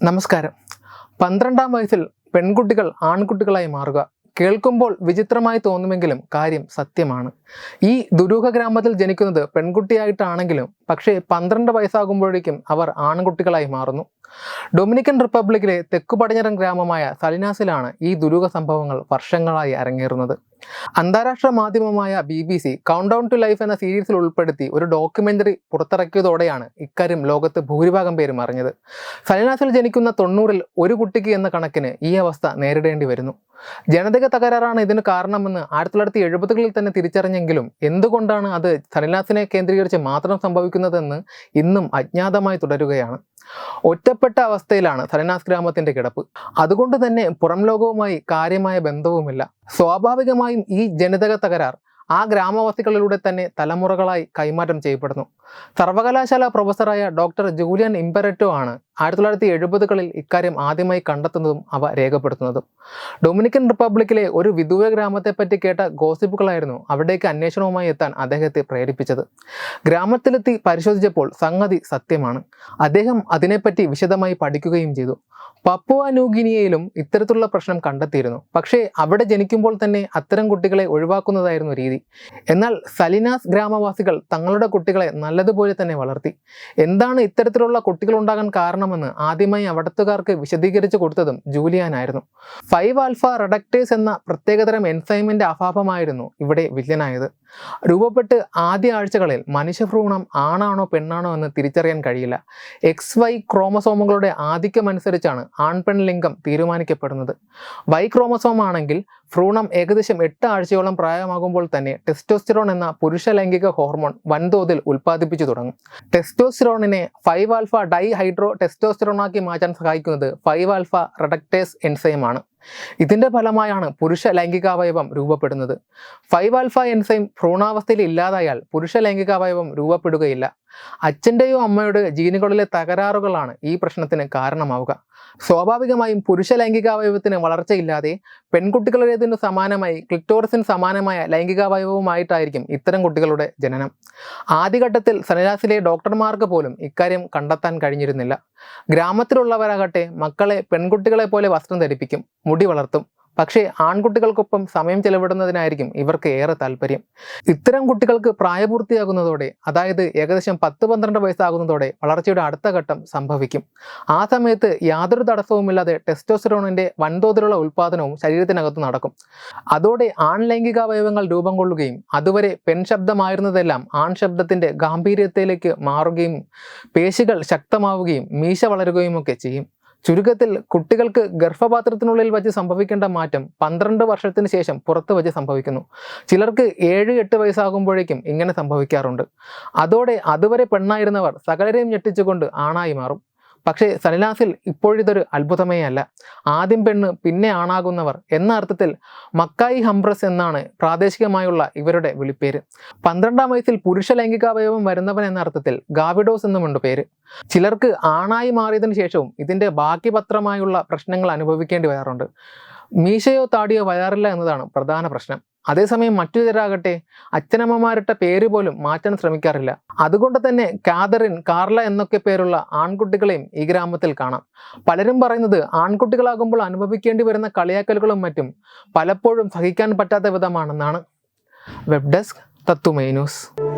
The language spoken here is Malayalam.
നമസ്കാരം. പന്ത്രണ്ടാം വയസ്സിൽ പെൺകുട്ടികൾ ആൺകുട്ടികളായി മാറുക. കേൾക്കുമ്പോൾ വിചിത്രമായി തോന്നുമെങ്കിലും കാര്യം സത്യമാണ്. ഈ ദുരൂഹ ഗ്രാമത്തിൽ ജനിക്കുന്നത് പെൺകുട്ടിയായിട്ടാണെങ്കിലും പക്ഷേ പന്ത്രണ്ട് വയസ്സാകുമ്പോഴേക്കും അവർ ആൺകുട്ടികളായി മാറുന്നു. ഡൊമിനിക്കൻ റിപ്പബ്ലിക്കിലെ തെക്കു പടിഞ്ഞാറൻ ഗ്രാമമായ സലിനാസിലാണ് ഈ ദുരൂഹ സംഭവങ്ങൾ വർഷങ്ങളായി അരങ്ങേറുന്നത്. അന്താരാഷ്ട്ര മാധ്യമമായ B B C countdown to life എന്ന സീരീസിൽ ഉൾപ്പെടുത്തി ഒരു ഡോക്യുമെന്ററി പുറത്തിറക്കിയതോടെയാണ് ഇക്കാര്യം ലോകത്ത് ഭൂരിഭാഗം പേരും അറിഞ്ഞത്. സലിനാസിൽ ജനിക്കുന്ന തൊണ്ണൂറിൽ ഒരു കുട്ടിക്ക് എന്ന കണക്കിന് ഈ അവസ്ഥ നേരിടേണ്ടി വരുന്നു. ജനതക തകരാറാണ് ഇതിന് കാരണമെന്ന് ആയിരത്തി തൊള്ളായിരത്തി എഴുപതുകളിൽ തന്നെ തിരിച്ചറിഞ്ഞെങ്കിലും എന്തുകൊണ്ടാണ് അത് സലിനാസിനെ കേന്ദ്രീകരിച്ച് മാത്രം സംഭവിക്കുന്നതെന്ന് ഇന്നും അജ്ഞാതമായി തുടരുകയാണ്. ഒറ്റപ്പെട്ട അവസ്ഥയിലാണ് സരനാസ് ഗ്രാമത്തിന്റെ കിടപ്പ്. അതുകൊണ്ട് തന്നെ പുറം ലോകവുമായി കാര്യമായ ബന്ധവുമില്ല. സ്വാഭാവികമായും ഈ ജനിതക തകരാർ ആ ഗ്രാമവാസികളിലൂടെ തന്നെ തലമുറകളായി കൈമാറ്റം ചെയ്യപ്പെടുന്നു. സർവകലാശാല പ്രൊഫസറായ ഡോക്ടർ ജൂലിയൻ ഇമ്പരറ്റോ ആണ് ആയിരത്തി തൊള്ളായിരത്തി എഴുപതുകളിൽ ഇക്കാര്യം ആദ്യമായി കണ്ടെത്തുന്നതും അവ രേഖപ്പെടുത്തുന്നതും. ഡൊമിനിക്കൻ റിപ്പബ്ലിക്കിലെ ഒരു വിദൂര ഗ്രാമത്തെപ്പറ്റി കേട്ട ഗോസിപ്പുകളായിരുന്നു അവിടേക്ക് അന്വേഷണവുമായി എത്താൻ അദ്ദേഹത്തെ പ്രേരിപ്പിച്ചത്. ഗ്രാമത്തിലെത്തി പരിശോധിച്ചപ്പോൾ സംഗതി സത്യമാണ്. അദ്ദേഹം അതിനെപ്പറ്റി വിശദമായി പഠിക്കുകയും ചെയ്തു. പപ്പുവ ന്യൂഗിനിയയിലും ഇത്തരത്തിലുള്ള പ്രശ്നം കണ്ടെത്തിയിരുന്നു. പക്ഷേ അവിടെ ജനിക്കുമ്പോൾ തന്നെ അത്തരം കുട്ടികളെ ഒഴിവാക്കുന്നതായിരുന്നു രീതി. എന്നാൽ സലിനാസ് ഗ്രാമവാസികൾ തങ്ങളുടെ കുട്ടികളെ നല്ലതുപോലെ തന്നെ വളർത്തി. എന്താണ് ഇത്തരത്തിലുള്ള കുട്ടികൾ ഉണ്ടാകാൻ കാരണമെന്ന് ആദ്യമായി അവിടത്തുകാർക്ക് വിശദീകരിച്ചു കൊടുത്തതും ജൂലിയാനായിരുന്നു. ഫൈവ് ആൽഫ റഡക്റ്റേഴ്സ് എന്ന പ്രത്യേകതരം എൻസൈമിന്റെ അഭാവമായിരുന്നു ഇവിടെ വില്ലനായത്. രൂപപ്പെട്ട് ആദ്യ ആഴ്ചകളിൽ മനുഷ്യഭ്രൂണം ആണാണോ പെണ്ണാണോ എന്ന് തിരിച്ചറിയാൻ കഴിയില്ല. എക്സ് വൈ ക്രോമസോമുകളുടെ ആധിക്യം അനുസരിച്ചാണ് ആൺപെൺ ലിംഗം തീരുമാനിക്കപ്പെടുന്നത്. വൈ ക്രോമസോം ആണെങ്കിൽ ഭ്രൂണം ഏകദേശം എട്ട് ആഴ്ചയോളം പ്രായമാകുമ്പോൾ തന്നെ ടെസ്റ്റോസ്റ്റിറോൺ എന്ന പുരുഷ ലൈംഗിക ഹോർമോൺ വൻതോതിൽ ഉൽപ്പാദിപ്പിച്ചു തുടങ്ങും. ടെസ്റ്റോസ്റ്റിറോണിനെ ഫൈവ് ആൽഫ ഡൈ ഹൈഡ്രോ ടെസ്റ്റോസ്റ്റിറോണാക്കി മാറ്റാൻ സഹായിക്കുന്നത് ഫൈവ് ആൽഫ റെഡക്ടേസ് എൻസൈമാണ് ഇതിന്റെ ഫലമായാണ് പുരുഷ ലൈംഗികാവയവം രൂപപ്പെടുന്നത്. ഫൈവ് ആൽഫ എൻസൈം ഭ്രൂണാവസ്ഥയിൽ ഇല്ലാതായാൽ പുരുഷ ലൈംഗികാവയവം രൂപപ്പെടുകയില്ല. അച്ഛന്റെയോ അമ്മയുടെ ജീനുകളിലെ തകരാറുകളാണ് ഈ പ്രശ്നത്തിന് കാരണമാവുക. സ്വാഭാവികമായും പുരുഷ ലൈംഗികാവയവത്തിന് വളർച്ചയില്ലാതെ പെൺകുട്ടികളുടേതിന് സമാനമായി ക്ലിറ്റോറസിന് സമാനമായ ലൈംഗികാവയവവുമായിട്ടായിരിക്കും ഇത്തരം കുട്ടികളുടെ ജനനം. ആദ്യഘട്ടത്തിൽ സനരാസിലെ ഡോക്ടർമാർക്ക് പോലും ഇക്കാര്യം കണ്ടെത്താൻ കഴിഞ്ഞിരുന്നില്ല. ഗ്രാമത്തിലുള്ളവരാകട്ടെ മക്കളെ പെൺകുട്ടികളെ പോലെ വസ്ത്രം ധരിപ്പിക്കും മുടി വളർത്തും. പക്ഷേ ആൺകുട്ടികൾക്കൊപ്പം സമയം ചെലവിടുന്നതിനായിരിക്കും ഇവർക്ക് ഏറെ താല്പര്യം. ഇത്തരം കുട്ടികൾക്ക് പ്രായപൂർത്തിയാകുന്നതോടെ അതായത് ഏകദേശം പത്ത് പന്ത്രണ്ട് വയസ്സാകുന്നതോടെ വളർച്ചയുടെ അടുത്ത ഘട്ടം സംഭവിക്കും. ആ സമയത്ത് യാതൊരു തടസ്സവുമില്ലാതെ ടെസ്റ്റോസ്റ്ററോണിന്റെ വൻതോതിലുള്ള ഉൽപ്പാദനവും ശരീരത്തിനകത്ത് നടക്കും. അതോടെ ആൺ ലൈംഗികാവയവങ്ങൾ രൂപം കൊള്ളുകയും അതുവരെ പെൺ ശബ്ദമായിരുന്നതെല്ലാം ആൺ ശബ്ദത്തിന്റെ ഗാംഭീര്യത്തിലേക്ക് മാറുകയും പേശികൾ ശക്തമാവുകയും മീശ വളരുകയും ഒക്കെ ചെയ്യും. ചുരുക്കത്തിൽ കുട്ടികൾക്ക് ഗർഭപാത്രത്തിനുള്ളിൽ വച്ച് സംഭവിക്കേണ്ട മാറ്റം പന്ത്രണ്ട് വർഷത്തിന് ശേഷം പുറത്ത് വച്ച് സംഭവിക്കുന്നു. ചിലർക്ക് ഏഴ് എട്ട് വയസ്സാകുമ്പോഴേക്കും ഇങ്ങനെ സംഭവിക്കാറുണ്ട്. അതോടെ അതുവരെ പെണ്ണായിരുന്നവർ സകലരെയും ഞെട്ടിച്ചുകൊണ്ട് ആണായി മാറും. പക്ഷേ സലിനാസിൽ ഇപ്പോഴിതൊരു അത്ഭുതമേ അല്ല ആദ്യം പെണ്ണ് പിന്നെ ആണാകുന്നവർ എന്ന അർത്ഥത്തിൽ മക്കായി ഹംബ്രസ് എന്നാണ് പ്രാദേശികമായുള്ള ഇവരുടെ വിളിപ്പേര്. പന്ത്രണ്ടാം വയസ്സിൽ പുരുഷ ലൈംഗികാവയവം വരുന്നവൻ എന്ന അർത്ഥത്തിൽ ഗാവിഡോസ് എന്നുമുണ്ട് പേര്. ചിലർക്ക് ആണായി മാറിയതിനു ശേഷവും ഇതിന്റെ ബാക്കി പത്രമായുള്ള പ്രശ്നങ്ങൾ അനുഭവിക്കേണ്ടി വരാറുണ്ട്. മീശയോ താടിയോ വരാറില്ല എന്നതാണ് പ്രധാന പ്രശ്നം. അതേസമയം മറ്റു ചിലരാകട്ടെ അച്ഛനമ്മമാരുടെ പേര് പോലും മാറ്റാൻ ശ്രമിക്കാറില്ല. അതുകൊണ്ട് തന്നെ കാതറിൻ കാർല എന്നൊക്കെ പേരുള്ള ആൺകുട്ടികളെയും ഈ ഗ്രാമത്തിൽ കാണാം. പലരും പറയുന്നത് ആൺകുട്ടികളാകുമ്പോൾ അനുഭവിക്കേണ്ടി വരുന്ന കളിയാക്കലുകളും മറ്റും പലപ്പോഴും സഹിക്കാൻ പറ്റാത്ത വിധമാണെന്നാണ്. വെബ് ഡെസ്ക് തത്തുമൈ ന്യൂസ്.